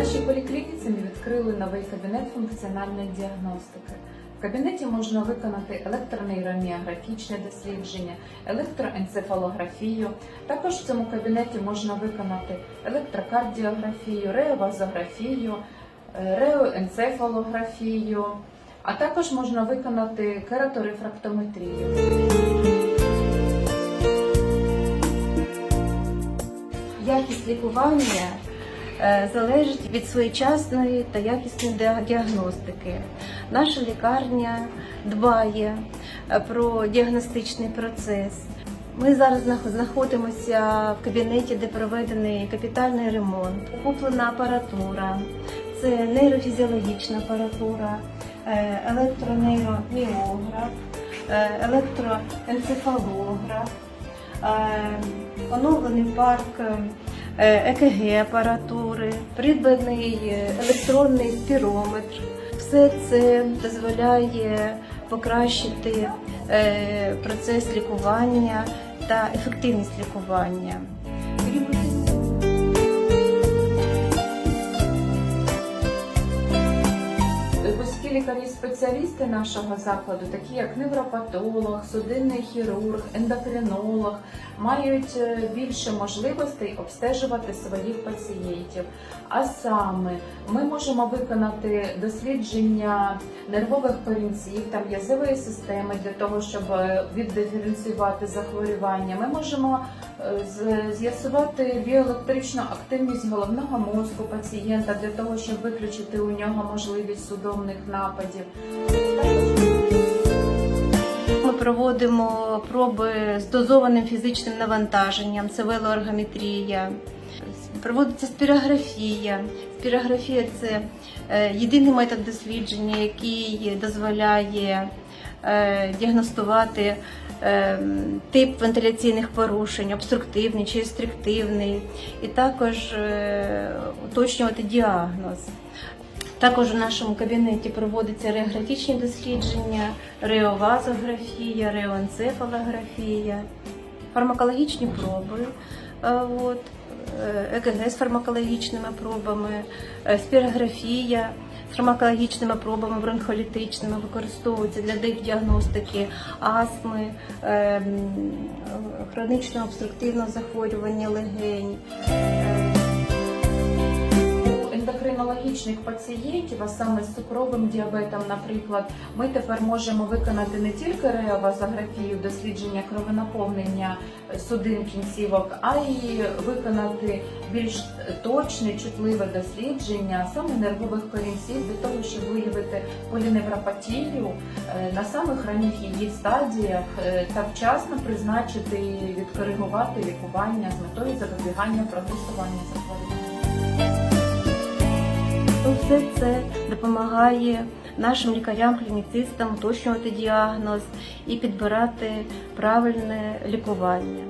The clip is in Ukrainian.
нашій поліклініці ми відкрили новий кабінет функціональної діагностики. В кабінеті можна виконати електронейроміографічне дослідження, електроенцефалографію. Також в цьому кабінеті можна виконати електрокардіографію, реовазографію, е, реоенцефалографію, а також можна виконати кераторефрактометрію. Якість лікування залежить від своєчасної та якісної діагностики. Наша лікарня дбає е, про діагностичний процес. Ми зараз знаходимося в кабінеті, де проведений капітальний ремонт, куплена апаратура, це нейрофізіологічна апаратура, е, електронейроміограф, е, електроенцефалограф, е, оновлений парк е, ЕКГ апаратури, придбаний е, електронний спірометр. Все це дозволяє покращити е, процес лікування та ефективність лікування. Лікарі-спеціалісти нашого закладу, такі як невропатолог, судинний хірург, ендокринолог, мають е, більше можливостей обстежувати своїх пацієнтів. А саме ми можемо виконати дослідження нервових корінців та м'язової системи для того, щоб е, віддиференціювати захворювання. Ми можемо е, з'ясувати біоелектричну активність головного мозку пацієнта для того, щоб виключити у нього можливість судомних нападів. Ми проводимо проби з дозованим фізичним навантаженням, це велоергометрія. Проводиться спірографія. Спірографія це е, єдиний метод дослідження, який дозволяє е, діагностувати е, тип вентиляційних порушень, обструктивний чи рестриктивний, і також уточнювати діагноз. Також у нашому кабінеті проводяться реографічні дослідження, реовазографія, реоенцефалографія, фармакологічні проби, е, от, е, ЕКГ з фармакологічними пробами, е, спірографія з фармакологічними пробами бронхолітичними використовується для діагностики астми, е, м, хронічного обструктивного захворювання легень. Е, У ендокринологічних пацієнтів, а саме з цукровим діабетом, наприклад, ми тепер можемо виконати не тільки реовазографію, дослідження кровонаповнення судин кінцівок, а й виконати більш точне, чутливе дослідження саме нервових корінців для того, щоб виявити поліневропатію е, на самих ранніх її стадіях е, та вчасно призначити і відкоригувати лікування з метою запобігання прогресування захворювання. Все це допомагає нашим лікарям-клініцистам уточнювати діагноз і підбирати правильне лікування.